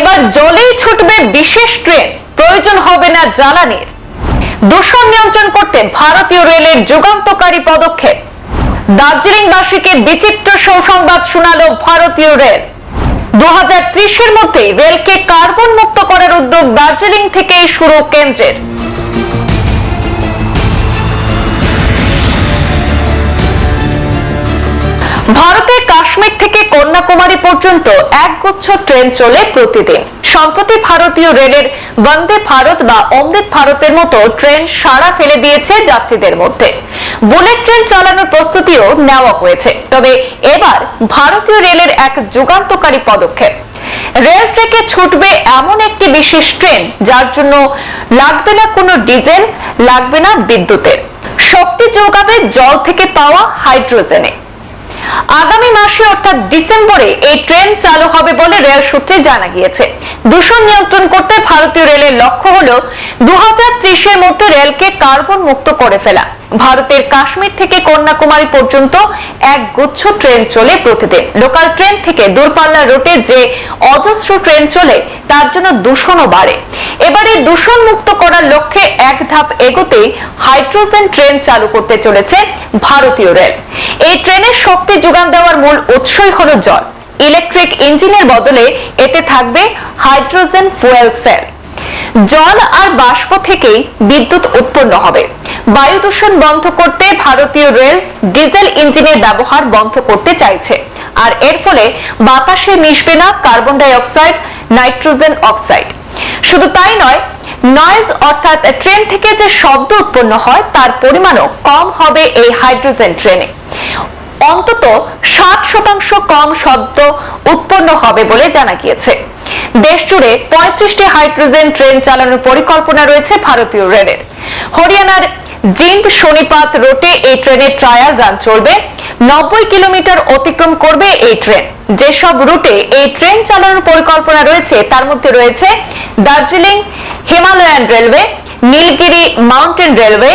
এবার জলেই ছুটবে বিশেষ ট্রেন। প্রয়োজন হবে না জ্বালানির। দূষণ নিয়ন্ত্রণ করতে ভারতীয় রেলের যুগান্তকারী পদক্ষেপ। দার্জিলিংবাসীকে বিচিত্র সুসংবাদ শোনালো ভারতীয় রেল। দু হাজার ত্রিশের মধ্যে রেলকে কার্বন মুক্ত করার উদ্যোগ দার্জিলিং থেকেই শুরু কেন্দ্রের। ভারতের কাশ্মীর থেকে কন্যাকুমারী পর্যন্ত একগুচ্ছ ট্রেন চলে প্রতিদিন। সম্প্রতি ভারতীয় রেলের বন্দে ভারত বা অমৃত ভারতের মতো ট্রেন সাড়া ফেলে দিয়েছে যাত্রীদের মধ্যে। বুলেট ট্রেন চালানোর প্রস্তুতিও নেওয়া হয়েছে। তবে এবার ভারতীয় রেলের এক যুগান্তকারী পদক্ষেপ। রেল ট্রেকে ছুটবে এমন একটি বিশেষ ট্রেন, যার জন্য লাগবে না কোনো ডিজেল, লাগবে না বিদ্যুতের। শক্তি যোগাবে জল থেকে পাওয়া হাইড্রোজেনে। আগামী মাসে অর্থাৎ ডিসেম্বরে এই ট্রেন চালু হবে বলে রেল সূত্রে জানা গিয়েছে। দূষণ নিয়ন্ত্রণ করতে ভারতীয় রেলের লক্ষ্য হল দু ত্রিশের মধ্যে রেলকে কার্বন মুক্ত করে ফেলা। ভারতের কাশ্মীর থেকে কন্যাকুমারী পর্যন্ত এক গুচ্ছ ট্রেন চলে প্রতিদিন। লোকাল ট্রেন থেকে দূরপাল্লা রুটে যে অজস্র ট্রেন চলে, তার জন্য দূষণও বাড়ে। এবারে দূষণ মুক্ত করার লক্ষ্যে এক ধাপ এগোতে হাইড্রোজেন ট্রেন চালু করতে চলেছে ভারতীয় রেল। এই ট্রেনের শক্তি যোগান দেওয়ার মূল উৎসই হলো জল। ইলেকট্রিক ইঞ্জিনের বদলে এতে থাকবে হাইড্রোজেন ফুয়েল সেল। জল আর বাষ্প থেকেই বিদ্যুৎ উৎপন্ন হবে। বায়ু দূষণ বন্ধ করতে ভারতীয় রেল ডিজেল ইঞ্জিনের ব্যবহার বন্ধ করতে চাইছে। আর এর ফলে বাতাসে মিশবে না carbon dioxide nitrogen oxide. শুধু তাই নয়, নয়েজ অর্থাৎ ট্রেন থেকে যে শব্দ উৎপন্ন হয়, তার পরিমাণও কম হবে এই হাইড্রোজেন ট্রেনে। অন্তত ষাট শতাংশ কম শব্দ উৎপন্ন হবে বলে জানা গিয়েছে। দেশ জুড়ে পঁয়ত্রিশটি হাইড্রোজেন ট্রেন চালানোর পরিকল্পনা রয়েছে ভারতীয় রেলের। হরিয়ানার জিন্দ শনিপাত রোটে এই ট্রেনের ট্রায়াল রান চলবে। নব্বই কিলোমিটার অতিক্রম করবে এই ট্রেন। যেসব রুটে এই ট্রেন চালানোর পরিকল্পনা রয়েছে, তার মধ্যে রয়েছে Darjeeling Himalayan railway, Nilgiri mountain railway,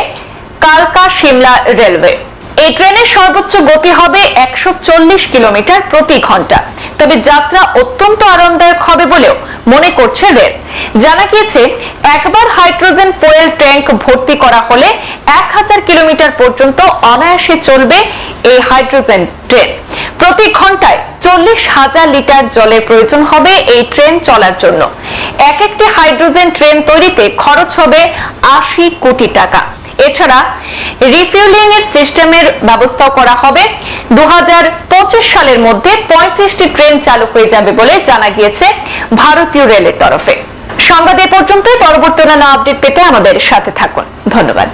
কালকা শিমলা রেলওয়ে। এই ট্রেনের সর্বোচ্চ গতি হবে একশো কিলোমিটার প্রতি ঘণ্টা। তবে যাত্রা অত্যন্ত আরামদায়ক হবে বলেও মনে করছে রেল। জানা গিয়েছে, একবার হাইড্রোজেন ফুয়েল ট্যাঙ্ক ভর্তি করা হলে এক হাজার কিলোমিটার পর্যন্ত অনায়াসে চলবে এই হাইড্রোজেন ট্রেন। প্রতি ঘন্টায় চল্লিশ হাজার লিটার জলের প্রয়োজন হবে এই ট্রেন চলার জন্য। এক একটি হাইড্রোজেন ট্রেন তৈরিতে খরচ হবে আশি কোটি টাকা। এছাড়া রিফিউলিং এর সিস্টেমের ব্যবস্থা করা হবে। দু হাজার পঁচিশ সালের মধ্যে পঁয়ত্রিশটি ট্রেন চালু হয়ে যাবে বলে জানা গিয়েছে ভারতীয় রেলের তরফে। সংবাদ এ পর্যন্তই। পরবর্তী অন্যান্য আপডেট পেতে আমাদের সাথে থাকুন। ধন্যবাদ।